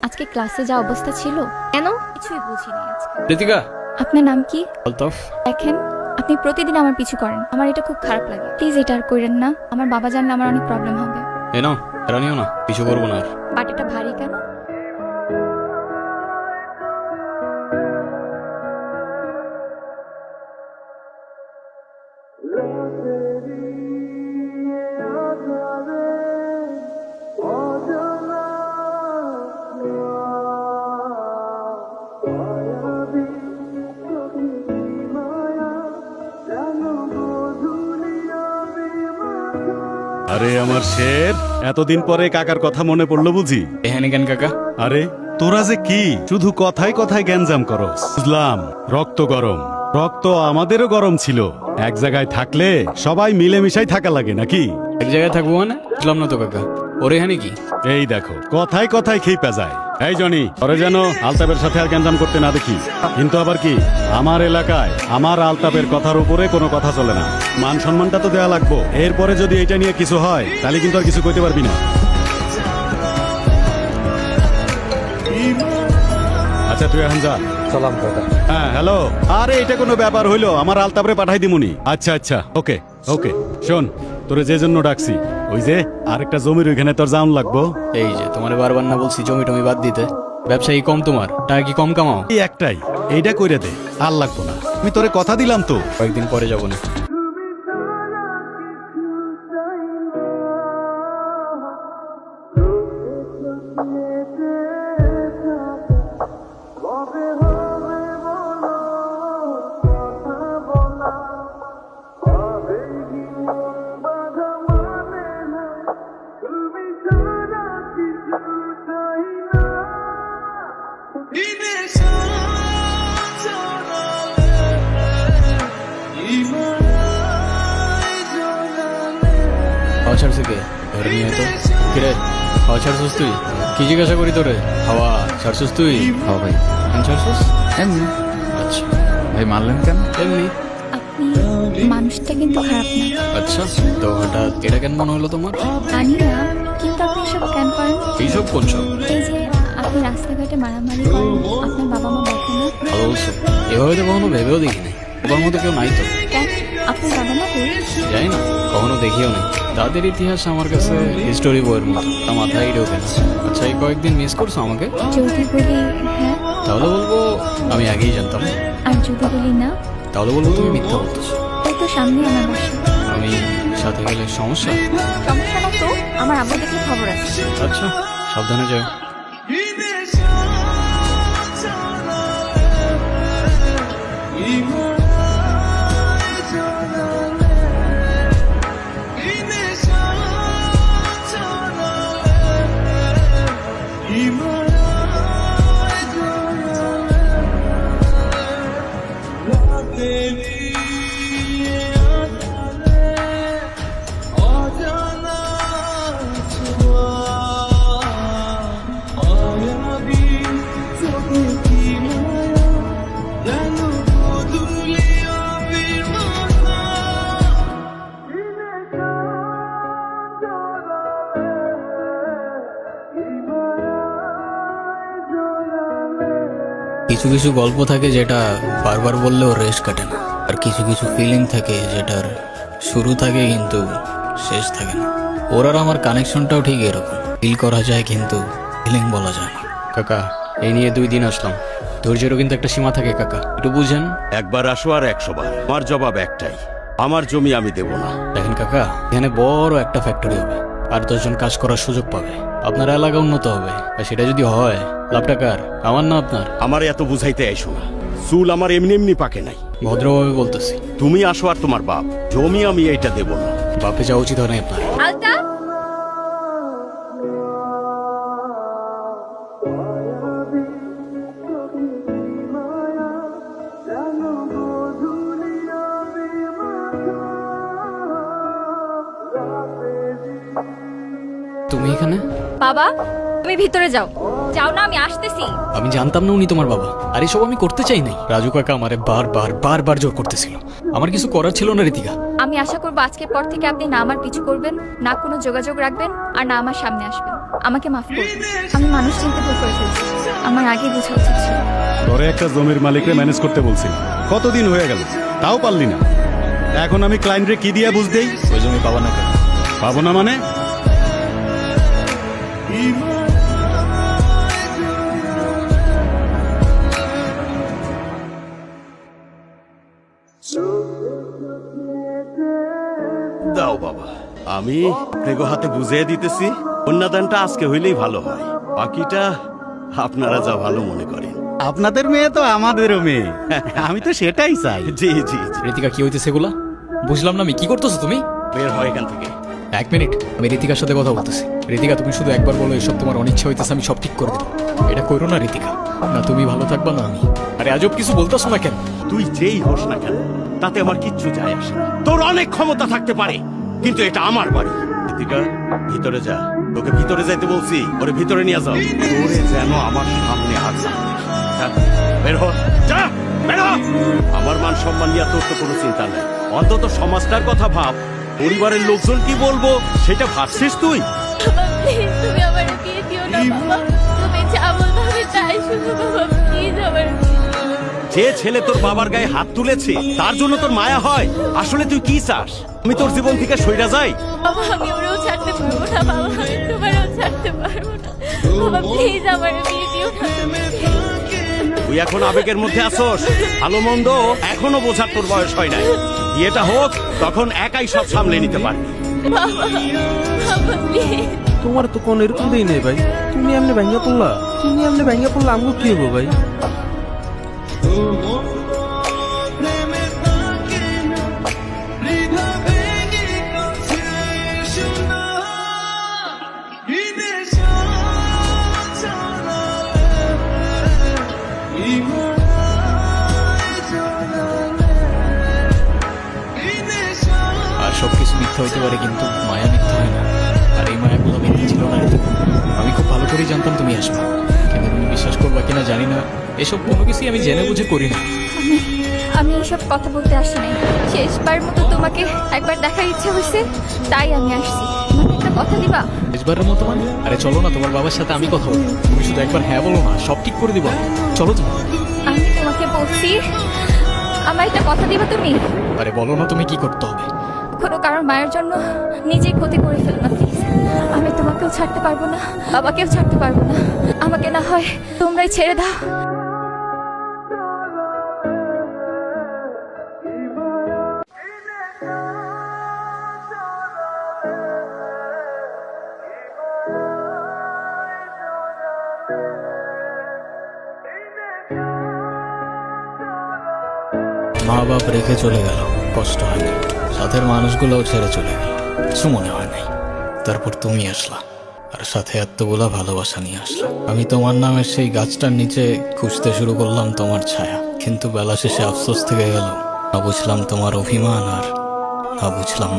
আজকে ক্লাসে যা অবস্থা ছিল কেন? কিছুই বুঝিনি আজকে। ঋতিকা আপনার নাম কি? আলতাফ। দেখেন আপনি প্রতিদিন আমার পিছু করেন। আমার এটা খুব খারাপ লাগে। প্লিজ এটা আর করেন না। আমার বাবা জানলে আমার অনেক প্রবলেম হবে। এ নাও রানিও না। কিছু করব না আর। বাটিটা ভারী কেন? আরে আমার শের এতদিন পরে কাকার কথা মনে পড়ল বুঝি? এখানে কেন কাকা? আরে তোরা যে কি? শুধু কথায় কথায় গ্যাঞ্জাম করো বুঝলাম রক্ত গরম। রক্ত আমাদেরও গরম ছিল। এক জায়গায় থাকলে সবাই মিলেমিশাই থাকা লাগে নাকি? এক জায়গায় থাকব না বুঝলাম না তো কাকা। ওর এখানে কি? এই দেখো কথায় কথায় খেপা যায়। এই জনি ওরে যেন আলতাপের সাথে আর গ্যাঞ্জাম করতে না দেখি। কিন্তু আবার কি আমার এলাকায় আমার আলতাপের কথার উপরে কোনো কথা চলে না। মান সম্মানটা তো দেওয়া লাগবো। এরপরে যদি এটা নিয়ে কিছু হয় তাহলে কিন্তু আর কিছু কইতে পারবি না। আচ্ছা তুই এখন যা। সালাম কাকা হ্যাঁ হ্যালো। আরে এটা কোনো ব্যাপার হইল। আমার আলতাপরে পাঠাই দিমুনি। আচ্ছা আচ্ছা ওকে ওকে শোন। তোরে যে জন্য ডাকছি ওই যে আরেকটা জমির ওইখানে তোর জাম লাগবো। এই যে তোমার বারবার না বলছি জমি টমি বাদ দিতে। ব্যবসায়ী কম তোমার টাকা কি কম কামাও? এই একটাই এইটা কইরা দে আর লাগবো না। আমি তোরে কথা দিলাম তো। কয়েকদিন পরে যাব না। ছাড়ছে কে? ধরে নিয়ে তো। কিরে খাওয়া ছাড়ছিস তুই? কি জিজ্ঞাসা করি তোরে? খাওয়া ছাড়ছিস তুই? হ্যাঁ ভাই। ছাড়ছিস? এমনি। আচ্ছা। ভাই মারলেন কেন? এমনি। আপনি মানুষটা কিন্তু খারাপ না। আচ্ছা তো হঠাৎ এটা কেন মনে হলো তোমার? জানি না কিন্তু আপনি এসব কেন করেন? এইসব করছ এই যে আপনি রাস্তাঘাটে মারামারি করেন আপনার বাবা মা দেখে না? বলছো এভাবে তো কখনো ভেবেও দেখিনি। তোমার মতো কেউ নাই তো। কেন? আপনার বাবা মা কই জানি না। দেখিও নাই। তাদের ইতিহাস আমার কাছে হিস্টোরি বইয়ের মতো তা মাথায় ঢোকে না আচ্ছা এই কয়েকদিন মিস করছ আমাকে? যদি বলি হ্যাঁ। তাহলে বলব আমি আগেই জানতাম। আর যদি বলি না? তাহলে বলব তুমি মিথ্যা বলতেছো। তো সামনে আমার বাসা আমি সাথে গেলে সমস্যা? সমস্যা না তো আমার আব্বু দেখলে খবর আছে। আচ্ছা সাবধানে যাও। কিছু কিছু গল্প থাকে যেটা বারবার বললেও রেস্ট কাটে না। আর কিছু কিছু ফিলিং থাকে যেটার শুরু থাকে কিন্তু শেষ থাকে না। ওর আর আমার কানেকশনটাও ঠিক এরকম। ফিল করা যায় কিন্তু ফিলিং বলা যায় না। কাকা এই নিয়ে দুই দিন আসলাম। ধৈর্যেরও কিন্তু একটা সীমা থাকে কাকা। একটু বুঝেন। একবার আসো আর একশো বার। আমার জবাব একটাই। আমার জমি আমি দেব না। দেখেন কাকা এখানে বড় একটা ফ্যাক্টরি হবে। আর দশজন কাজ করার সুযোগ পাবে। আপনার এলাকা উন্নত হবে। আর সেটা যদি হয় লাভটা কার? আমার না আপনার? আমার এত বুঝাইতে আইসো না। চুল আমার এমনি এমনি পাকে নাই। ভদ্রভাবে বলতেছি। তুমি আসো আর তোমার বাপ। জমি আমি এইটা দেব না। বাপে যাওয়া উচিত হয় না আপনার। আলতা বাবা তুমি ভিতরে যাও। যাও না আমি আসতেছি। আমি জানতাম না উনি তোমার বাবা। আর এসব আমি করতে চাই নাই। রাজু কাকা আমারে বারবার বারবার জোর করতেছিল। আমার কিছু করার ছিল না রীতিকা। আমি আশা করব আজকের পর থেকে আপনি না আমার পিছু করবেন না কোনো যোগাযোগ রাখবেন আর না আমার সামনে আসবেন। আমাকে মাফ করবেন। আমি মানুষ চিনতে ভুল করে ফেলছি। আমার আগে বোঝা উচিত ছিল। তোরে একটা জমির মালিকরে ম্যানেজ করতে বলছি। কতদিন হয়ে গেল? তাও পারলি না। এখন আমি ক্লায়েন্টরে কি দিয়া বুঝদেই ওই জমি পাবো না কেন? পাবো না মানে? দাও বাবা। আমি প্রেগো হাতে বুঝিয়ে দিতেছি কন্যাদানটা আজকে হইলেই ভালো হয়। বাকিটা আপনারা যা ভালো মনে করেন। আপনাদের মেয়ে তো আমাদেরও মেয়ে। আমি তো সেটাই চাই। জি জি জি। ঋতিকা কি হইতেছে এগুলা? বুঝলাম না আমি। কি করতেছো তুমি? বের হয় এখান থেকে। এক মিনিট আমি ঋতিকার সাথে কথা বলতেছি। ঋতিকা তুমি শুধু একবার বলো এসব তোমার অনিচ্ছা হইতেছে আমি সব ঠিক করে দেবো। এটা করো না ঋতিকা না তুমি ভালো থাকবা না আমি। আরে আজব কিছু বলতেছো না কেন? তুই যেই হোস না কেন তাতে আমার কিচ্ছু যায় আসে না। তোর অনেক ক্ষমতা থাকতে পারে কিন্তু এটা আমার বাড়ি। ঋতিকা ভিতরে যা। তোকে ভিতরে যাইতে বলছি ওরে ভিতরে নিয়ে যাও। তোরে যেন আমার সামনে আর না দেখি। যা, বের হ। যা বের হ! আমার মান সম্মান নিয়ে তোর তো কোনো চিন্তা নেই। অন্তত সমাজটার কথা ভাব। পরিবারের লোকজন কি বলব? সেটা ভাবছিস তুই? যা ছেলে তোর বাবার গায়ে হাত তুলেছে, তার জন্য তোর মায়া হয়। আসলে তুই কি চাস? আমি তোর জীবন থেকে সইরা যাই। বাবা আমি ওরেও ছাড়তে পারব না, বাবা। আমি ছাড়তে পারব না। বাবা প্লিজ আমার বিয়ে দিও তুই এখন আবেগের মধ্যে আসোস। ভালো মন্দ এখনও বোঝার তোর বয়স হয় নাই। বিয়েটা হোক তখন একাই সব সামলে নিতে পারবি। তোমার তো কোন এরকম দেই নেই ভাই। তুমি এমনি ভেঙে পড়লা। তুমি এমনি ভেঙে পড়লা আমগো কি হব ভাই? সব কিছু মিথ্যা হইতে পারে কিন্তু মায়া মিথ্যা হয় না। আর এই মায়াগুলো মিথ্যা ছিল না আমি খুব ভালো করেই জানতাম তুমি আসবে। কিন্তু তুমি বিশ্বাস করবা কিনা জানি না। এসব কোনো কিছুই আমি জেনে বুঝে করি না। আমি এইসব কথা বলতে আসি নাই শেষবার মতো তোমাকে একবার দেখার ইচ্ছে হয়েছে তাই আমি আসছি। একটা কথা দিবা? শেষবারের মতো মানে? আরে চলো না তোমার বাবার সাথে আমি কথা বলব। তুমি শুধু একবার হ্যাঁ বলো না সব ঠিক করে দিব। চলো তুমি। আমি তোমাকে বলছি আমার একটা কথা দিবা তুমি? আরে বলো না তুমি কি করতে হবে? মায়ের জন্য নিজেই ক্ষতি করে ফেলো না প্লিজ আমি তোমাকেও ছাড়তে পারব না, বাবাকেও ছাড়তে পারব না। আমাকে না হয় তোমরাই ছেড়ে দাও। মা বাপ রেখে চলে গেল। কষ্ট হয়নি সাথের মানুষগুলোও ছেড়ে চলে গেল। কিছু মনে হয় নাই। তারপর তুমি আসলা আর সাথে এতগুলা ভালোবাসা নিয়ে আসলা। আমি তোমার নামের সেই গাছটার নিচে খুঁজতে শুরু করলাম তোমার ছায়া। কিন্তু বেলা শেষে আফসোস থেকে গেল, না বুঝলাম তোমার অভিমান আর না বুঝলাম